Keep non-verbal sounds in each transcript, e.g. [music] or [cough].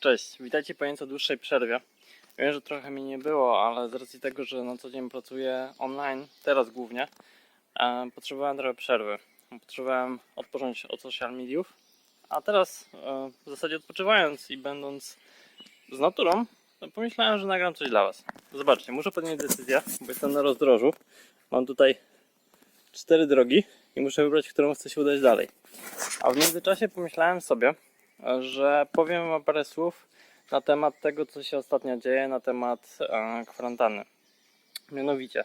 Cześć, witajcie po nieco dłuższej przerwie. Wiem, że trochę mi nie było, ale z racji tego, że na co dzień pracuję online, teraz głównie, e, potrzebowałem trochę przerwy. Potrzebowałem odpocząć od social mediów, a teraz e, w zasadzie odpoczywając i będąc z naturą, pomyślałem, że nagram coś dla Was. Zobaczcie, muszę podjąć decyzję, bo jestem na rozdrożu. Mam tutaj cztery drogi i muszę wybrać, którą chcę się udać dalej. A w międzyczasie pomyślałem sobie, że powiem wam parę słów na temat tego, co się ostatnio dzieje, na temat e, kwarantanny. Mianowicie,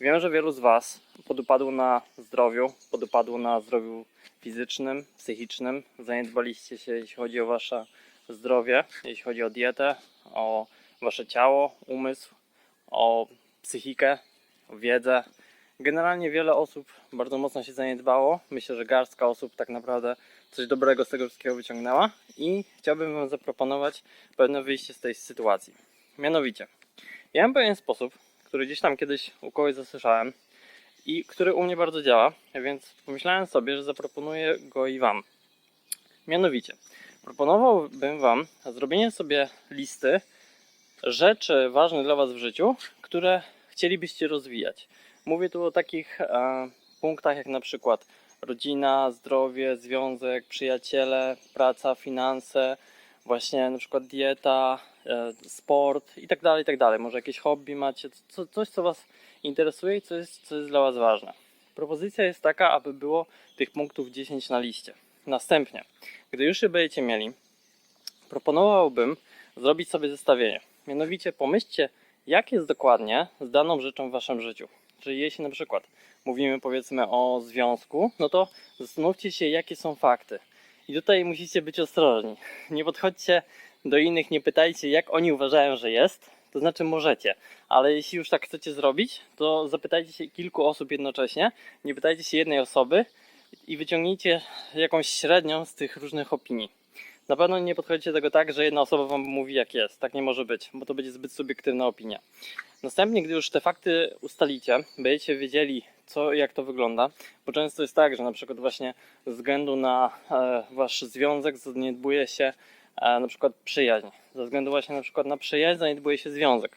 wiem, że wielu z Was podupadło na zdrowiu, podupadło na zdrowiu fizycznym, psychicznym, zaniedbaliście się, jeśli chodzi o Wasze zdrowie, jeśli chodzi o dietę, o Wasze ciało, umysł, o psychikę, o wiedzę. Generalnie wiele osób bardzo mocno się zaniedbało. Myślę, że garstka osób tak naprawdę coś dobrego z tego wszystkiego wyciągnęła i chciałbym Wam zaproponować pewne wyjście z tej sytuacji. Mianowicie, ja mam pewien sposób, który gdzieś tam kiedyś u kogoś zasłyszałem i który u mnie bardzo działa, więc pomyślałem sobie, że zaproponuję go i Wam. Mianowicie, proponowałbym Wam zrobienie sobie listy rzeczy ważnych dla Was w życiu, które chcielibyście rozwijać. Mówię tu o takich e, punktach jak na przykład rodzina, zdrowie, związek, przyjaciele, praca, finanse, właśnie na przykład dieta, e, sport i tak dalej, i tak dalej. Może jakieś hobby macie, co, coś co Was interesuje i co jest, co jest dla Was ważne. Propozycja jest taka, aby było tych punktów 10 na liście. Następnie, gdy już je będziecie mieli, proponowałbym zrobić sobie zestawienie. Mianowicie pomyślcie, jak jest dokładnie z daną rzeczą w Waszym życiu. Czyli jeśli na przykład mówimy powiedzmy o związku, no to zastanówcie się, jakie są fakty. I tutaj musicie być ostrożni. Nie podchodźcie do innych, nie pytajcie, jak oni uważają, że jest. To znaczy możecie, ale jeśli już tak chcecie zrobić, to zapytajcie się kilku osób jednocześnie. Nie pytajcie się jednej osoby i wyciągnijcie jakąś średnią z tych różnych opinii. Na pewno nie podchodźcie do tego tak, że jedna osoba wam mówi jak jest. Tak nie może być, bo to będzie zbyt subiektywna opinia. Następnie, gdy już te fakty ustalicie, będziecie wiedzieli, co, jak to wygląda, bo często jest tak, że na przykład właśnie ze względu na e, wasz związek zaniedbuje się e, na przykład przyjaźń. Ze względu właśnie na przykład na przyjaźń zaniedbuje się związek.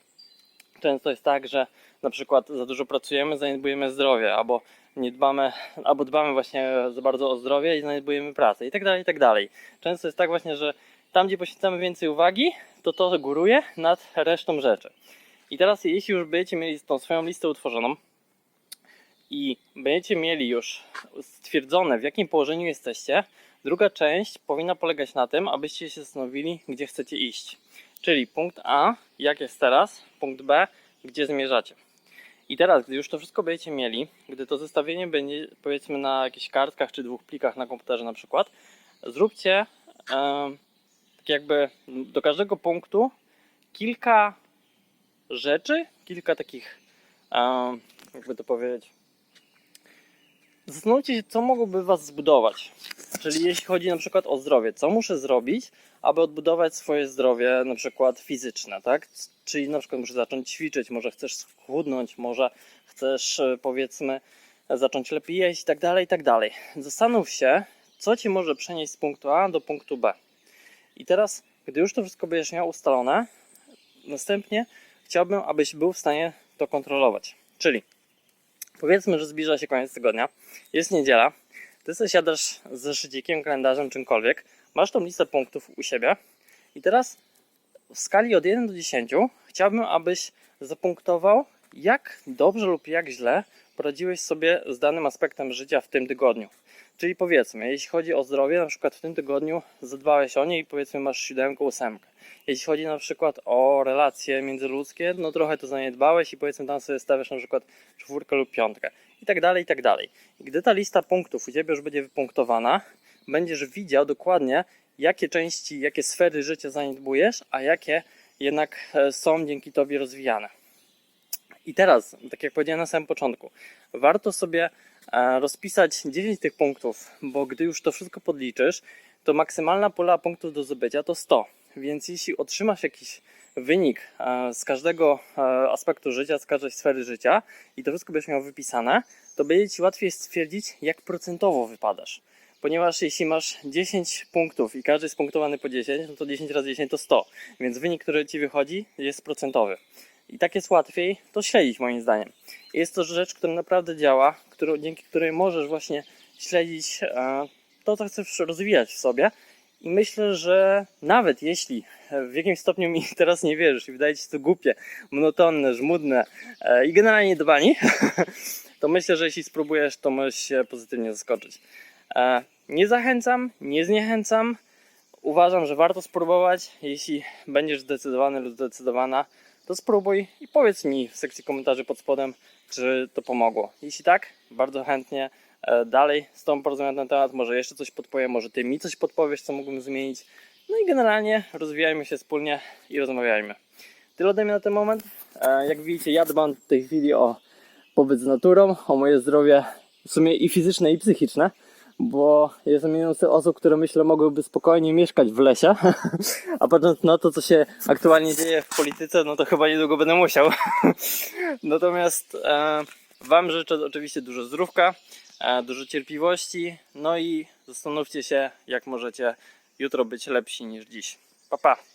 Często jest tak, że na przykład za dużo pracujemy, zaniedbujemy zdrowie, albo nie dbamy, albo dbamy właśnie za bardzo o zdrowie i zaniedbujemy pracę i tak dalej, i tak dalej. Często jest tak właśnie, że tam, gdzie poświęcamy więcej uwagi, to to góruje nad resztą rzeczy. I teraz, jeśli już będziecie mieli tą swoją listę utworzoną i będziecie mieli już stwierdzone, w jakim położeniu jesteście, druga część powinna polegać na tym, abyście się zastanowili, gdzie chcecie iść. Czyli punkt A, jak jest teraz, punkt B, gdzie zmierzacie. I teraz, gdy już to wszystko będziecie mieli, gdy to zestawienie będzie powiedzmy na jakichś kartkach czy dwóch plikach na komputerze na przykład, zróbcie e, tak jakby do każdego punktu kilka rzeczy, kilka takich, jakby to powiedzieć, zastanówcie się, co mogłoby Was zbudować. Czyli jeśli chodzi na przykład o zdrowie, co muszę zrobić, aby odbudować swoje zdrowie, na przykład fizyczne, tak? Czyli na przykład muszę zacząć ćwiczyć, może chcesz schudnąć, może chcesz e, powiedzmy zacząć lepiej jeść i tak dalej, i tak dalej. Zastanów się, co Ci może przenieść z punktu A do punktu B. I teraz, gdy już to wszystko będziesz miał ustalone, następnie chciałbym, abyś był w stanie to kontrolować. Czyli powiedzmy, że zbliża się koniec tygodnia, jest niedziela, ty sobie siadasz z zeszycikiem, kalendarzem, czymkolwiek, masz tą listę punktów u siebie i teraz w skali od 1 do 10 chciałbym, abyś zapunktował, jak dobrze lub jak źle poradziłeś sobie z danym aspektem życia w tym tygodniu. Czyli powiedzmy, jeśli chodzi o zdrowie, na przykład w tym tygodniu zadbałeś o nie i powiedzmy masz siódemkę, ósemkę. Jeśli chodzi na przykład o relacje międzyludzkie, no trochę to zaniedbałeś i powiedzmy tam sobie stawiasz na przykład czwórkę lub piątkę. I tak dalej, i tak dalej. I gdy ta lista punktów u Ciebie już będzie wypunktowana, będziesz widział dokładnie, jakie części, jakie sfery życia zaniedbujesz, a jakie jednak e, są dzięki Tobie rozwijane. I teraz, tak jak powiedziałem na samym początku, warto sobie e, rozpisać 10 tych punktów, bo gdy już to wszystko podliczysz, to maksymalna pula punktów do zdobycia to 100. Więc jeśli otrzymasz jakiś wynik e, z każdego e, aspektu życia, z każdej sfery życia i to wszystko będziesz miał wypisane, to będzie Ci łatwiej stwierdzić, jak procentowo wypadasz. Ponieważ jeśli masz 10 punktów i każdy jest punktowany po 10, no to 10 razy 10 to 100. Więc wynik, który ci wychodzi, jest procentowy. I tak jest łatwiej to śledzić moim zdaniem. Jest to rzecz, która naprawdę działa, dzięki której możesz właśnie śledzić e, to, co chcesz rozwijać w sobie. I myślę, że nawet jeśli w jakimś stopniu mi [laughs] teraz nie wierzysz i wydaje ci się to głupie, monotonne, żmudne e, i generalnie do bani, [laughs] to myślę, że jeśli spróbujesz, to możesz się pozytywnie zaskoczyć. E, Nie zachęcam, nie zniechęcam. Uważam, że warto spróbować. Jeśli będziesz zdecydowany lub zdecydowana, to spróbuj i powiedz mi w sekcji komentarzy pod spodem, czy to pomogło. Jeśli tak, bardzo chętnie e, dalej z Tobą porozmawiam na ten temat. Może jeszcze coś podpowiem, może Ty mi coś podpowiesz, co mógłbym zmienić. No i generalnie rozwijajmy się wspólnie i rozmawiajmy. Tyle ode mnie na ten moment. E, Jak widzicie, ja dbam w tej chwili o pobyt z naturą, o moje zdrowie w sumie i fizyczne, i psychiczne, bo z tych osób, które myślę mogłyby spokojnie mieszkać w lesie, [laughs] a patrząc na to, co się aktualnie dzieje w polityce, no to chyba niedługo będę musiał. [laughs] Natomiast e, Wam życzę oczywiście dużo zdrówka, e, dużo cierpliwości, no i zastanówcie się, jak możecie jutro być lepsi niż dziś. Pa, pa!